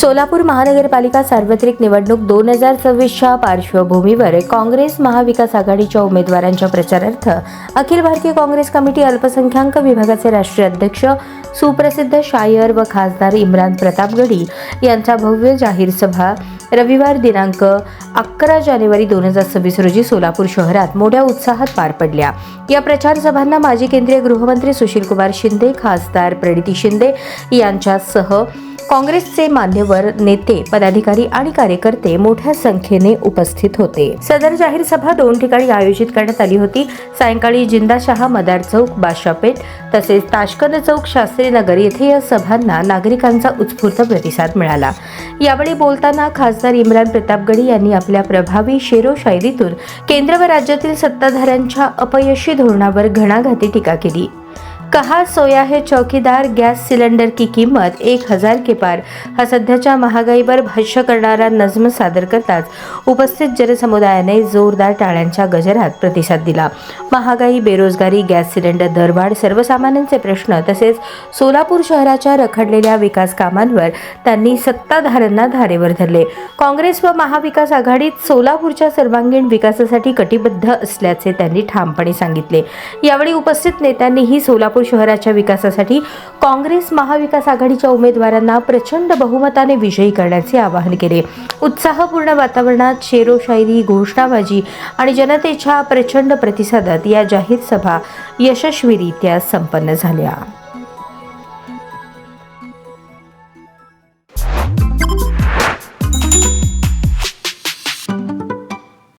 सोलापूर महानगरपालिका सार्वत्रिक निवडणूक दोन हजार सव्वीसच्या पार्श्वभूमीवर काँग्रेस महाविकास आघाडीच्या उमेदवारांच्या प्रचारार्थ अखिल भारतीय काँग्रेस कमिटी अल्पसंख्याक विभागाचे राष्ट्रीय अध्यक्ष सुप्रसिद्ध शायर व खासदार इम्रान प्रतापगडी यांचा भव्य जाहीर सभा रविवार दिनांक अकरा जानेवारी दोन हजार सव्वीस रोजी सोलापूर शहरात मोठ्या उत्साहात पार पडल्या. या प्रचार सभांना माजी केंद्रीय गृहमंत्री सुशीलकुमार शिंदे खासदार प्रणिती शिंदे यांच्यासह काँग्रेसचे मान्यवर नेते पदाधिकारी आणि कार्यकर्ते मोठ्या संख्येने उपस्थित होते. सदर जाहीर सभा दोन ठिकाणी आयोजित करण्यात आली होती. सायंकाळी जिंदाशहा मदार चौक बादशापेठ तसेच ताशकंद चौक शास्त्री नगर येथे या सभांना नागरिकांचा उत्स्फूर्त प्रतिसाद मिळाला. यावेळी बोलताना खासदार इम्रान प्रतापगडी यांनी आपल्या प्रभावी शेरो शैलीतून केंद्र व राज्यातील सत्ताधाऱ्यांच्या अपयशी धोरणावर घणाघाती टीका केली. कहा सोया है चौकीदार गॅस सिलेंडर की किंमत एक हजार के पार. हा सध्याच्या महागाईवर भाष्य करणारा नज्म सादर करताच उपस्थित जनसमुदायाने जोरदार टाळ्यांच्या गजरात प्रतिसाद दिला. महागाई बेरोजगारी गॅस सिलेंडर दरवाढ सर्वसामान्यांचे प्रश्न तसेच सोलापूर शहराच्या रखडलेल्या विकास कामांवर त्यांनी सत्ताधाऱ्यांना धारेवर धरले. काँग्रेस व महाविकास आघाडीत सोलापूरच्या सर्वांगीण विकासासाठी कटिबद्ध असल्याचे त्यांनी ठामपणे सांगितले. यावेळी उपस्थित नेत्यांनीही सोलापूर शहराच्या विकासासाठी काँग्रेस महाविकास आघाडीच्या उमेदवारांना प्रचंड बहुमताने विजयी करण्याचे आवाहन केले. उत्साहपूर्ण वातावरणात शेरोशायरी घोषणाबाजी आणि जनतेच्या प्रचंड प्रतिसादात या जाहीर सभा यशस्वीरित्या संपन्न झाल्या.